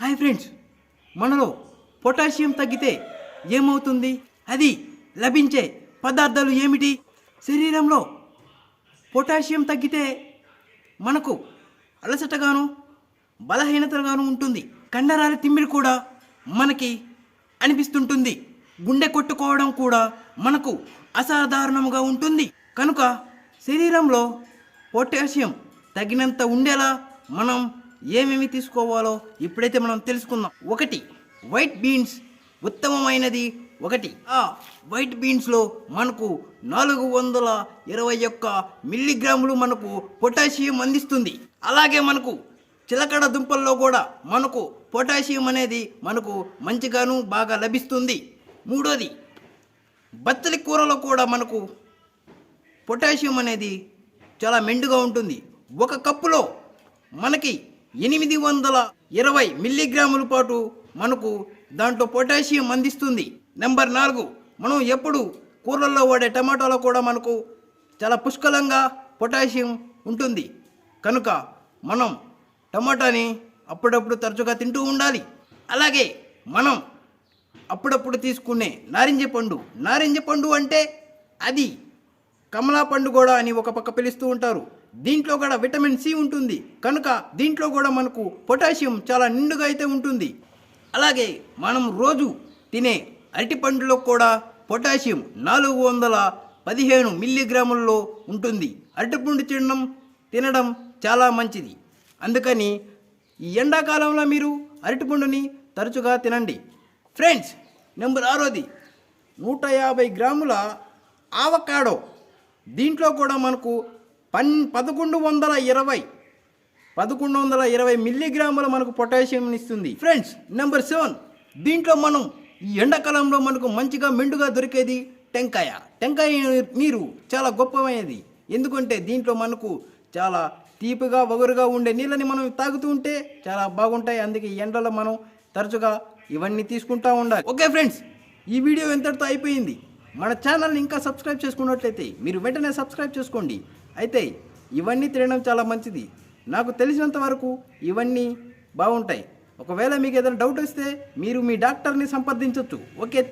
Hi friends మనలో potassium తగ్గితే ఏమవుతుంది? అది లభించే పదార్థాలు ఏమిటి? శరీరంలో పొటాషియం తగ్గితే మనకు అలసటగాను బలహీనతగాను ఉంటుంది. కండరాల తిమ్మిడి కూడా మనకి అనిపిస్తుంటుంది. గుండె కొట్టుకోవడం కూడా మనకు అసాధారణంగా ఉంటుంది. కనుక శరీరంలో పొటాషియం తగినంత ఉండేలా మనం ఏమేమి తీసుకోవాలో ఇప్పుడైతే మనం తెలుసుకుందాం. ఒకటి వైట్ బీన్స్ ఉత్తమమైనది. ఒకటి ఆ వైట్ బీన్స్లో మనకు నాలుగు వందల ఇరవై ఒక్క మిల్లీగ్రాములు మనకు పొటాషియం అందిస్తుంది. అలాగే మనకు చిలకడ దుంపల్లో కూడా మనకు పొటాషియం అనేది మనకు మంచిగాను బాగా లభిస్తుంది. మూడోది బచ్చలి కూరలో కూడా మనకు పొటాషియం అనేది చాలా మెండుగా ఉంటుంది. ఒక కప్పులో మనకి ఎనిమిది వందల ఇరవై మిల్లీగ్రాముల పాటు మనకు దాంట్లో పొటాషియం అందిస్తుంది. నెంబర్ నాలుగు మనం ఎప్పుడు కూరల్లో వాడే టమాటాలో కూడా మనకు చాలా పుష్కలంగా పొటాషియం ఉంటుంది. కనుక మనం టమాటాని అప్పుడప్పుడు తరచుగా తింటూ ఉండాలి. అలాగే మనం అప్పుడప్పుడు తీసుకునే నారింజ పండు. నారింజ పండు అంటే అది కమలా పండు కూడా అని ఒక పక్క పిలుస్తూ ఉంటారు. దీంట్లో కూడా విటమిన్ సి ఉంటుంది. కనుక దీంట్లో కూడా మనకు పొటాషియం చాలా నిండుగా అయితే ఉంటుంది. అలాగే మనం రోజు తినే అరటిపండులో కూడా పొటాషియం నాలుగు వందల పదిహేను మిల్లీగ్రాముల్లో ఉంటుంది. అరటిపండు తినడం తినడం చాలా మంచిది. అందుకని ఈ ఎండాకాలంలో మీరు అరటిపండుని తరచుగా తినండి. ఫ్రెండ్స్ నెంబర్ ఆరోది నూట యాభై గ్రాముల ఆవకాడో. దీంట్లో కూడా మనకు పన్ పదకొండు వందల ఇరవై. పదకొండు వందల ఇరవై మిల్లీగ్రాముల మనకు పొటాషియం ఇస్తుంది. Friends number seven. దీంట్లో మనం ఈ ఎండాకాలంలో మనకు మంచిగా మెండుగా దొరికేది టెంకాయ. టెంకాయ నీరు చాలా గొప్పమైనది. ఎందుకంటే దీంట్లో మనకు చాలా తీపిగా వగరుగా ఉండే నీళ్ళని మనం తాగుతూ ఉంటే చాలా బాగుంటాయి. అందుకే ఈ ఎండలో మనం తరచుగా ఇవన్నీ తీసుకుంటా ఉండాలి. ఓకే ఫ్రెండ్స్ ఈ వీడియో ఎంతటితో అయిపోయింది. మన ఛానల్ని ఇంకా సబ్స్క్రైబ్ చేసుకున్నట్లయితే మీరు వెంటనే సబ్స్క్రైబ్ చేసుకోండి. అయితే ఇవన్నీ తినడం చాలా మంచిది. నాకు తెలిసినంత వరకు ఇవన్నీ బాగుంటాయి. ఒకవేళ మీకు ఏదైనా డౌట్ వస్తే మీరు మీ డాక్టర్ని సంప్రదించవచ్చు ఓకే.